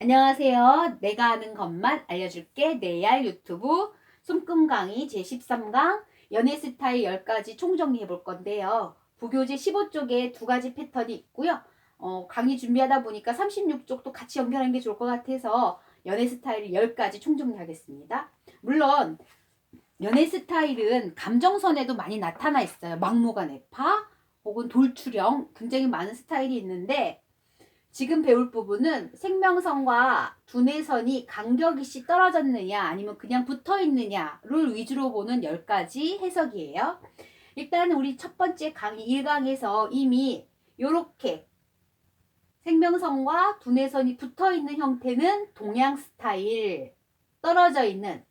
안녕하세요. 내가 아는 것만 알려줄게. 내알 유튜브 손금 강의 제13강 연애 스타일 10가지 총정리해 볼 건데요. 부교재 15쪽에 두 가지 패턴이 있고요. 어, 강의 준비하다 보니까 36쪽도 같이 연결하는 게 좋을 것 같아서 연애 스타일 10가지 총정리하겠습니다. 물론 연애 스타일은 감정선에도 많이 나타나 있어요. 막무가 내파 혹은 돌출형 굉장히 많은 스타일이 있는데 지금 배울 부분은 생명선과 두뇌선이 간격이씨 떨어졌느냐 아니면 그냥 붙어 있느냐를 위주로 보는 10가지 해석이에요. 일단 우리 첫 번째 강의 1강에서 이미 이렇게 생명선과 두뇌선이 붙어 있는 형태는 동양 스타일, 떨어져 있는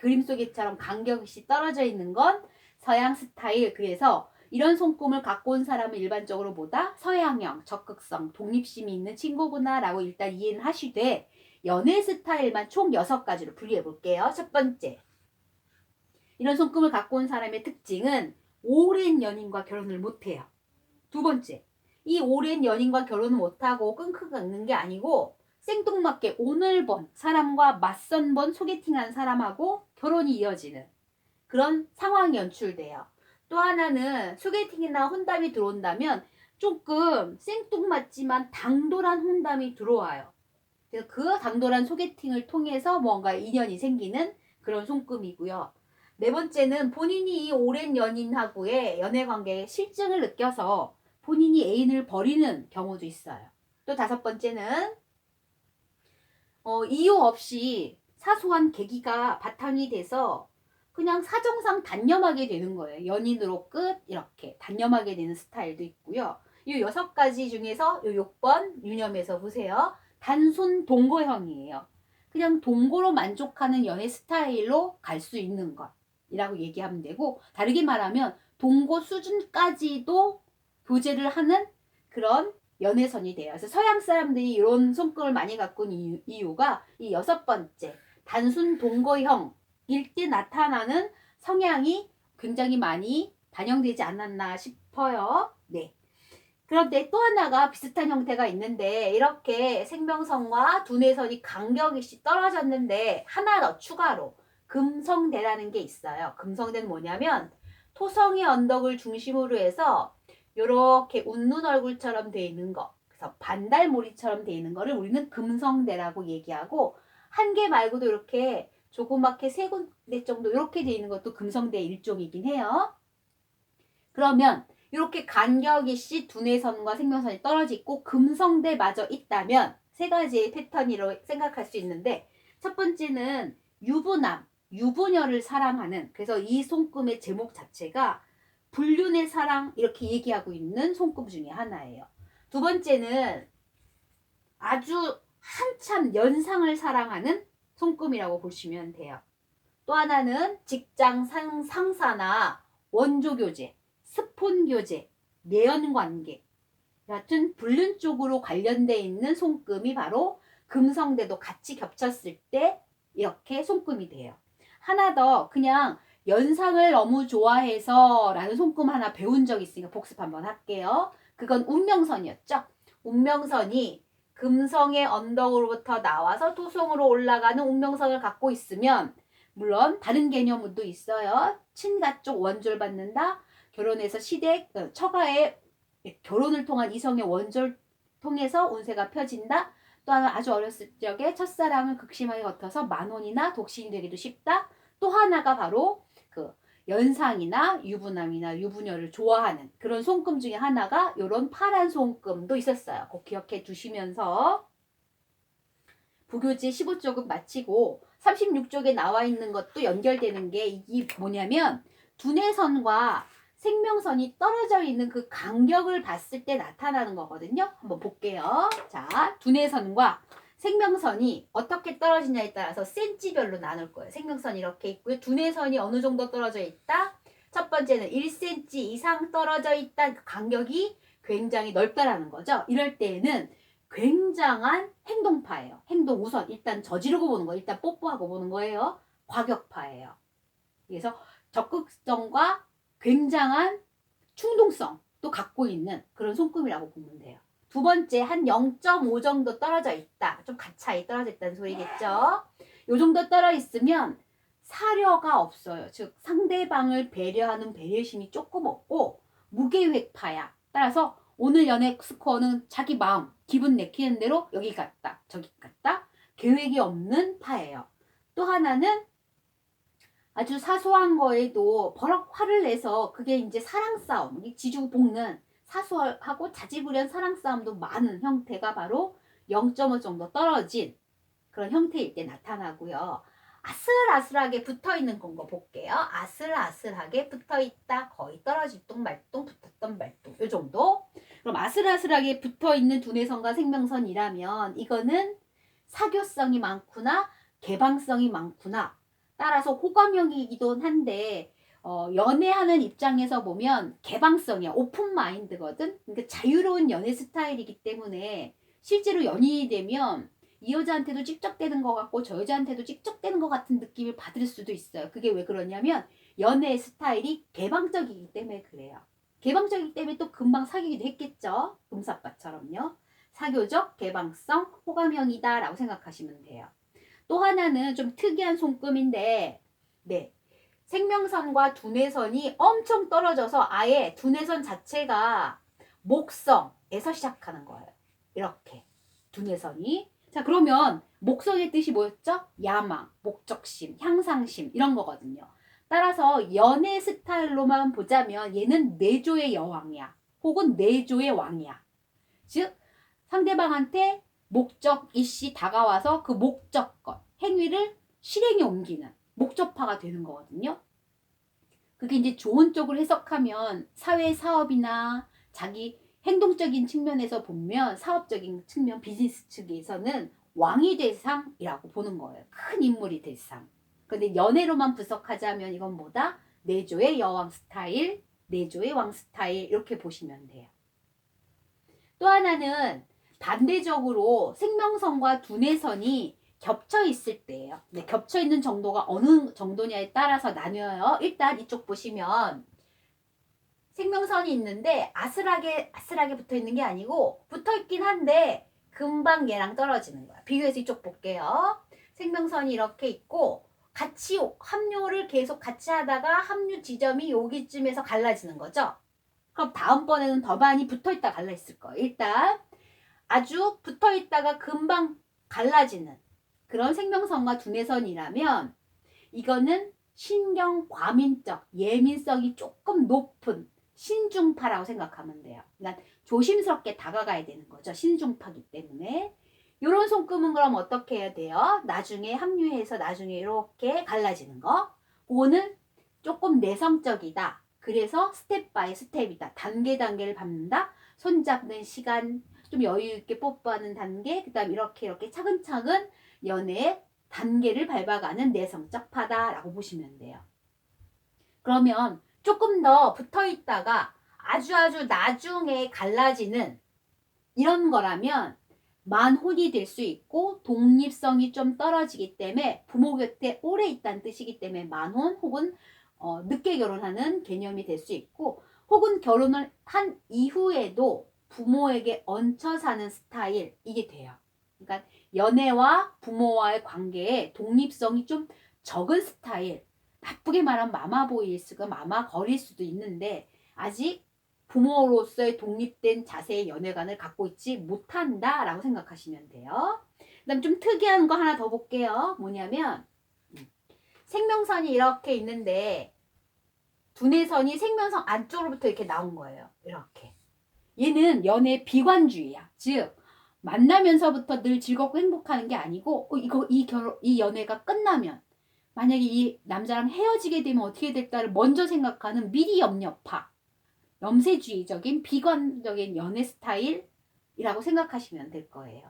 그림 속에처럼 간격이씨 떨어져 있는 건 서양 스타일. 그래서 이런 손금을 갖고 온 사람은 일반적으로 보다 서양형, 적극성, 독립심이 있는 친구구나라고 일단 이해는 하시되 연애 스타일만 총 6가지로 분리해 볼게요. 첫 번째. 이런 손금을 갖고 온 사람의 특징은 오랜 연인과 결혼을 못 해요. 두 번째. 이 오랜 연인과 결혼을 못 하고 끙끙 게 아니고 생뚱맞게 오늘 본 사람과 맞선 본 소개팅한 사람하고 결혼이 이어지는 그런 상황이 연출돼요. 또 하나는 소개팅이나 혼담이 들어온다면 조금 생뚱맞지만 당돌한 혼담이 들어와요. 그래서 그 당돌한 소개팅을 통해서 뭔가 인연이 생기는 그런 손금이고요. 네 번째는 본인이 이 오랜 연인하고의 연애 관계에 실증을 느껴서 본인이 애인을 버리는 경우도 있어요. 또 다섯 번째는 어, 이유 없이 사소한 계기가 바탕이 돼서 그냥 사정상 단념하게 되는 거예요. 연인으로 끝 이렇게 단념하게 되는 스타일도 있고요. 이 여섯 가지 중에서 이 6번 유념해서 보세요. 단순 동거형이에요. 그냥 동거로 만족하는 연애 스타일로 갈 수 있는 것이라고 얘기하면 되고 다르게 말하면 동거 수준까지도 교제를 하는 그런 연애선이. 그래서 서양 사람들이 이런 손금을 많이 갖고 있는 이유가 이 여섯 번째 단순 동거형 일때 나타나는 성향이 굉장히 많이 반영되지 않았나 싶어요. 네. 그런데 또 하나가 비슷한 형태가 있는데 이렇게 생명선과 두뇌선이 간격이 떨어졌는데 하나 더 추가로 금성대라는 게 있어요. 금성대는 뭐냐면 토성의 언덕을 중심으로 해서 이렇게 웃는 얼굴처럼 돼 있는 거. 그래서 반달머리처럼 돼 있는 거를 우리는 금성대라고 얘기하고 한 개 말고도 이렇게 조그맣게 세 군데 정도 이렇게 돼 있는 것도 금성대 일종이긴 해요. 그러면 이렇게 간격이 씨 두뇌선과 생명선이 떨어져 있고 금성대마저 있다면 세 가지의 패턴이라고 생각할 수 있는데 첫 번째는 유부남, 유부녀를 사랑하는 그래서 이 손금의 제목 자체가 불륜의 사랑 이렇게 얘기하고 있는 손금 중에 하나예요. 두 번째는 아주 한참 연상을 사랑하는 손금이라고 보시면 돼요. 또 하나는 직장 상, 상사나 원조 교제, 스폰 교제, 내연 관계 같은 불륜 쪽으로 관련돼 있는 손금이 바로 금성대도 같이 겹쳤을 때 이렇게 손금이 돼요. 하나 더 그냥 연상을 너무 좋아해서 라는 손금 하나 배운 적 있으니까 복습 한번 할게요. 그건 운명선이었죠. 운명선이 금성의 언덕으로부터 나와서 토성으로 올라가는 운명선을 갖고 있으면 물론 다른 개념도 있어요. 친가 쪽 원졸 받는다. 결혼해서 시댁 어, 처가에 결혼을 통한 이성의 원졸 통해서 운세가 펴진다. 또 하나 아주 어렸을 적에 첫사랑을 극심하게 거쳐서 만혼이나 독신이 되기도 쉽다. 또 하나가 바로 그 연상이나 유부남이나 유부녀를 좋아하는 그런 손금 중에 하나가 이런 파란 손금도 있었어요. 꼭 기억해 두시면서 부교지 15쪽은 마치고 36쪽에 나와 있는 것도 연결되는 게 이게 뭐냐면 두뇌선과 생명선이 떨어져 있는 그 간격을 봤을 때 나타나는 거거든요. 한번 볼게요. 자, 두뇌선과 생명선이 어떻게 떨어지냐에 따라서 센치별로 나눌 거예요. 생명선이 이렇게 있고요. 두뇌선이 어느 정도 떨어져 있다. 첫 번째는 1cm 이상 떨어져 있다. 그 간격이 굉장히 넓다라는 거죠. 이럴 때에는 굉장한 행동파예요. 행동 우선 일단 저지르고 보는 거예요. 일단 뽀뽀하고 보는 거예요. 과격파예요. 그래서 적극성과 굉장한 충동성도 갖고 있는 그런 손금이라고 보면 돼요. 두 번째 한 0.5 정도 떨어져 있다. 좀 가차이 떨어져 있다는 소리겠죠. 요 정도 떨어 있으면 사려가 없어요. 즉 상대방을 배려하는 배려심이 조금 없고 무계획파야. 따라서 오늘 연애 스코어는 자기 마음, 기분 내키는 대로 여기 갔다, 저기 갔다. 계획이 없는 파예요. 또 하나는 아주 사소한 거에도 버럭 화를 내서 그게 이제 사랑 싸움, 지주 볶는 사소하고 자지부련 사랑 싸움도 많은 형태가 바로 0.5 정도 떨어진 그런 형태일 때 나타나고요. 아슬아슬하게 붙어 있는 건 거 볼게요. 아슬아슬하게 붙어 있다. 거의 떨어질 똥 말똥 붙었던 말똥. 이 정도. 그럼 아슬아슬하게 붙어 있는 두뇌선과 생명선이라면 이거는 사교성이 많구나, 개방성이 많구나. 따라서 호감형이기도 한데 어, 연애하는 입장에서 보면 개방성이야. 오픈 마인드거든. 그러니까 자유로운 연애 스타일이기 때문에 실제로 연인이 되면 이 여자한테도 찍적대는 것 같고 저 여자한테도 찍적대는 것 같은 느낌을 받을 수도 있어요. 그게 왜 그러냐면 연애 스타일이 개방적이기 때문에 그래요. 개방적이기 때문에 또 금방 사귀기도 했겠죠. 금사빠처럼요. 사교적, 개방성, 호감형이다 라고 생각하시면 돼요. 또 하나는 좀 특이한 손금인데, 네. 생명선과 두뇌선이 엄청 떨어져서 아예 두뇌선 자체가 목성에서 시작하는 거예요. 이렇게. 두뇌선이. 자, 그러면 목성의 뜻이 뭐였죠? 야망, 목적심, 향상심, 이런 거거든요. 따라서 연애 스타일로만 보자면 얘는 내조의 여왕이야. 혹은 내조의 왕이야. 즉, 상대방한테 목적 이씨 다가와서 그 목적것, 행위를 실행에 옮기는 목적파가 되는 거거든요. 그게 이제 좋은 쪽으로 해석하면 사회 사업이나 자기 행동적인 측면에서 보면 사업적인 측면 비즈니스 측에서는 왕이 될 상이라고 보는 거예요. 큰 인물이 될 상. 근데 연애로만 분석하자면 이건 뭐다? 내조의 여왕 스타일, 내조의 왕 스타일 이렇게 보시면 돼요. 또 하나는 반대적으로 생명선과 두뇌선이 겹쳐 있을 때예요. 네, 겹쳐 있는 정도가 어느 정도냐에 따라서 나뉘어요. 일단 이쪽 보시면 생명선이 있는데 아슬하게 아슬하게 붙어 있는 게 아니고 붙어 있긴 한데 금방 얘랑 떨어지는 거야. 비교해서 이쪽 볼게요. 생명선이 이렇게 있고 같이 합류를 계속 같이 하다가 합류 지점이 여기쯤에서 갈라지는 거죠. 그럼 다음번에는 더 많이 붙어 있다 갈라 있을 거예요. 일단 아주 붙어 있다가 금방 갈라지는 그런 생명선과 두뇌선이라면 이거는 신경 과민적 예민성이 조금 높은 신중파라고 생각하면 돼요. 그러니까 조심스럽게 다가가야 되는 거죠. 신중파기 때문에. 이런 손금은 그럼 어떻게 해야 돼요? 나중에 합류해서 나중에 이렇게 갈라지는 거. 그거는 조금 내성적이다. 그래서 스텝 바이 스텝이다. 단계 단계를 밟는다. 손잡는 시간, 좀 여유 있게 뽀뽀하는 단계, 그 다음 이렇게 이렇게 차근차근 연애의 단계를 밟아가는 내성적 파다라고 보시면 돼요. 그러면 조금 더 붙어 있다가 아주 아주 나중에 갈라지는 이런 거라면 만혼이 될 수 있고 독립성이 좀 떨어지기 때문에 부모 곁에 오래 있다는 뜻이기 때문에 만혼 혹은 어, 늦게 결혼하는 개념이 될 수 있고 혹은 결혼을 한 이후에도 부모에게 얹혀 사는 스타일 이게 돼요. 그러니까 연애와 부모와의 관계에 독립성이 좀 적은 스타일. 나쁘게 말하면 마마보이일 수가 마마거릴 수도 있는데 아직 부모로서의 독립된 자세의 연애관을 갖고 있지 못한다 라고 생각하시면 돼요. 그 다음 좀 특이한 거 하나 더 볼게요. 뭐냐면 음, 생명선이 이렇게 있는데 두뇌선이 생명선 안쪽으로부터 이렇게 나온 거예요. 이렇게. 얘는 연애 비관주의야. 즉 만나면서부터 늘 즐겁고 행복하는 게 아니고 어, 이거 이 결혼 이 연애가 끝나면 만약에 이 남자랑 헤어지게 되면 어떻게 될까를 먼저 생각하는 미리 염려파 염세주의적인 비관적인 연애 스타일이라고 생각하시면 될 거예요.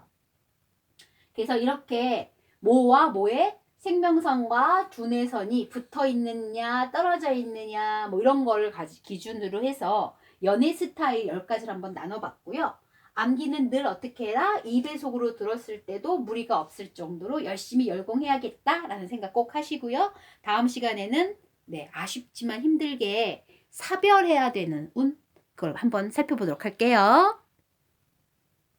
그래서 이렇게 모와 모의 생명선과 두뇌선이 붙어 있느냐 떨어져 있느냐 뭐 이런 거를 가지 기준으로 해서 연애 스타일 10가지를 한번 나눠봤고요. 암기는 늘 어떻게 해라? 2배속으로 들었을 때도 무리가 없을 정도로 열심히 열공해야겠다라는 생각 꼭 하시고요. 다음 시간에는 네, 아쉽지만 힘들게 사별해야 되는 운 그걸 한번 살펴보도록 할게요.